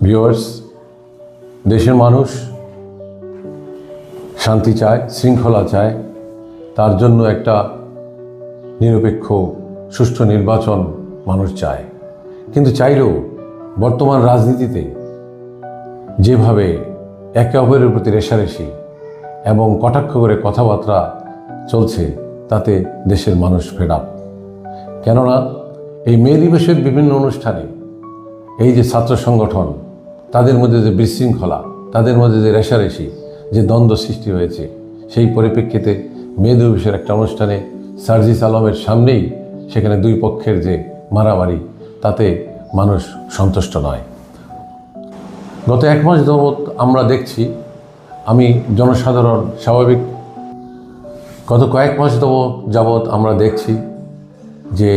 Viewers দেশের মানুষ শান্তি চায়, শৃঙ্খলা চায়, তার জন্য একটা নিরপেক্ষ, সুষ্ঠু নির্বাচন মানুষ চায়। কিন্তু চাইলেও বর্তমান রাজনীতিতে যেভাবে একে অপরের প্রতি রেশারেশি এবং কটাক্ষ করে কথাবার্তা চলছে, তাতে দেশের মানুষ ফেড আপ কেননা এই মে দিবসের বিভিন্ন অনুষ্ঠানে এই যে ছাত্র সংগঠন তাদের মধ্যে যে বিশৃঙ্খলা, তাদের মধ্যে যে রেশারেশি, যে দ্বন্দ্ব সৃষ্টি হয়েছে, সেই পরিপ্রেক্ষিতে মে দিবসের একটা অনুষ্ঠানে সার্জিস আলমের সামনেই সেখানে দুই পক্ষের যে মারামারি, তাতে মানুষ সন্তুষ্ট নয়। গত এক মাস যাবৎ আমরা দেখছি, আমি জনসাধারণ স্বাভাবিক, গত কয়েক মাস যাবৎ আমরা দেখছি যে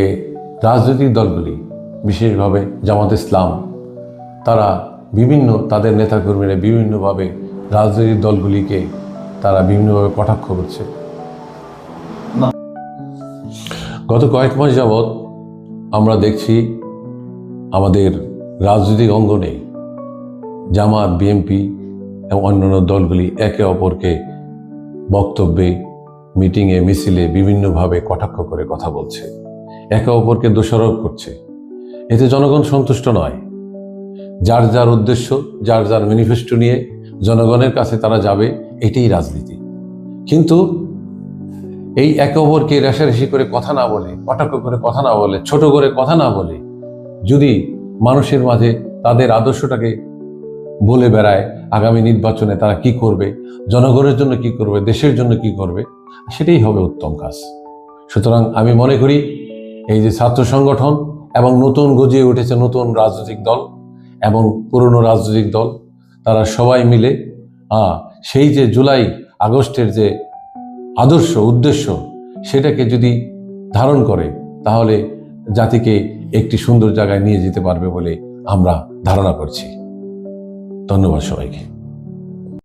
রাজনৈতিক দলগুলি, বিশেষভাবে জামাত ইসলাম, তারা বিভিন্ন তাদের নেতাকর্মীরা বিভিন্নভাবে রাজনৈতিক দলগুলিকে তারা বিভিন্নভাবে কটাক্ষ করছে। গত কয়েক মাস যাবৎ আমরা দেখছি আমাদের রাজনৈতিক অঙ্গনে জামাত, বিএনপি এবং অন্যান্য দলগুলি একে অপরকে বক্তব্যে, মিটিংয়ে, মিছিলে বিভিন্নভাবে কটাক্ষ করে কথা বলছে। একে অপরকে দোষারোপ করছে। এতে জনগণ সন্তুষ্ট নয়। যার যার উদ্দেশ্য, যার যার ম্যানিফেস্টো নিয়ে জনগণের কাছে তারা যাবে, এটাই রাজনীতি। কিন্তু এই একে অপরকে রেশারেশি করে কথা না বলে, কটাক্ষ করে কথা না বলে, ছোট করে কথা না বলে, যদি মানুষের মাঝে তাদের আদর্শটাকে বলে বেড়ায়, আগামী নির্বাচনে তারা কি করবে, জনগণের জন্য কি করবে, দেশের জন্য কি করবে, সেটাই হবে উত্তম কাজ। সুতরাং আমি মনে করি, এই যে ছাত্র সংগঠন এবং নতুন গজিয়ে উঠেছে নতুন রাজনৈতিক দল এবং পুরনো রাজনৈতিক দল, তারা সবাই মিলে সেই যে জুলাই আগস্টের যে আদর্শ, উদ্দেশ্য, সেটাকে যদি ধারণ করে, তাহলে জাতিকে একটি সুন্দর জায়গায় নিয়ে যেতে পারবে বলে আমরা ধারণা করছি। ধন্যবাদ সবাইকে।